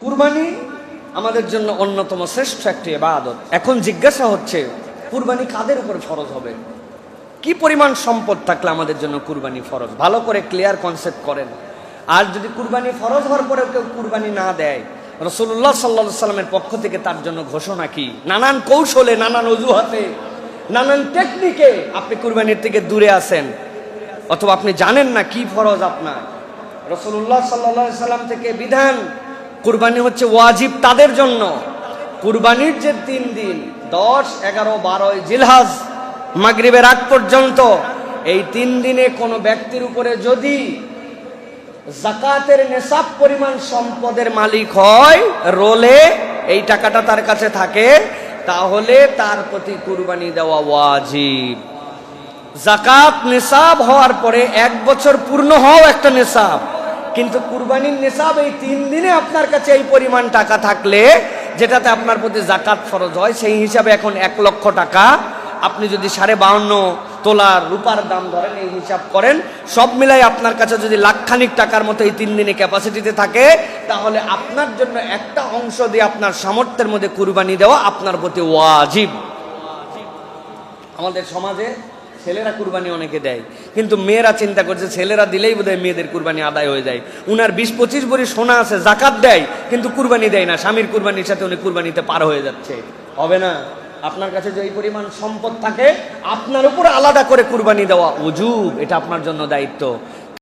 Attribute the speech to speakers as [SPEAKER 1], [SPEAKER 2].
[SPEAKER 1] কুরবানি আমাদের জন্য অন্যতম শ্রেষ্ঠ একটি এবাদত এখন জিজ্ঞাসা হচ্ছে, কুরবানি কাদের উপর ফরজ হবে? কি পরিমাণ সম্পদ থাকলে আমাদের জন্য কুরবানি ফরজ? ভালো করে ক্লিয়ার কনসেপ্ট করেন। আর যদি কুরবানি ফরজ হওয়ার পরেও কেউ কুরবানি না দেয় রসুল্লাহ সাল্লা সাল্লামের পক্ষ থেকে তার জন্য ঘোষণা কি? নানান কৌশলে, নানান অজুহাতে, নানান টেকনিকে আপনি কুরবানির থেকে দূরে আছেন। অথবা আপনি জানেন না কি ফরজ আপনার। রসুল্লাহ সাল্লা সাল্লাম থেকে বিধান কুরবানি হচ্ছে ওয়াজিব তাদের জন্য। কুরবানির যে তিন দিন, দশ, এগারো, বারোই জিলহাজ, মাগরিবের আগ পর্যন্ত, এই তিন দিনে কোনো ব্যক্তির উপরে যদি জাকাতের নেশাব পরিমাণ সম্পদের মালিক হয়, রোলে এই টাকাটা তার কাছে থাকে, তাহলে তার প্রতি কুরবানি দেওয়া ওয়াজিব। জাকাত নেশাব হওয়ার পরে এক বছর পূর্ণ হওয়া একটা নিসাব কিন্তু কুরবানির নিসাব এই তিন দিনে আপনার কাছে এই পরিমাণ টাকা থাকলে, যেটাতে আপনার প্রতি জাকাত ফরজ হয়, সেই হিসাবে এখন এক লক্ষ টাকা। আপনি যদি সাড়ে বাউন্ন তোলার রূপার দাম ধরেন, এই হিসাব করেন, সব মিলাই আপনার কাছে যদি লাখখানিক টাকার মতো এই তিন দিনে ক্যাপাসিটিতে থাকে, তাহলে আপনার জন্য একটা অংশ দিয়ে আপনার সামর্থ্যের মধ্যে কুরবানি দেওয়া আপনার প্রতি ওয়াজিব। আমাদের সমাজে ছেলেরা কুরবানি অনেকে দেয়। কিন্তু মেয়েরা চিন্তা করছে, ছেলেরা দিলেই বোধহয় মেয়েদের কুরবানি আদায় হয়ে যায়। উনার বিশ পঁচিশ ভরি সোনা আছে, জাকাত দেয়, কিন্তু কুরবানি দেয় না। স্বামীর কুরবানির সাথে উনি কুরবানিতে পার হয়ে যাচ্ছে। হবে না? আপনার কাছে যে পরিমাণ সম্পদ থাকে, আপনার উপর আলাদা করে কুরবানি দেওয়া উজুব, এটা আপনার জন্য দায়িত্ব।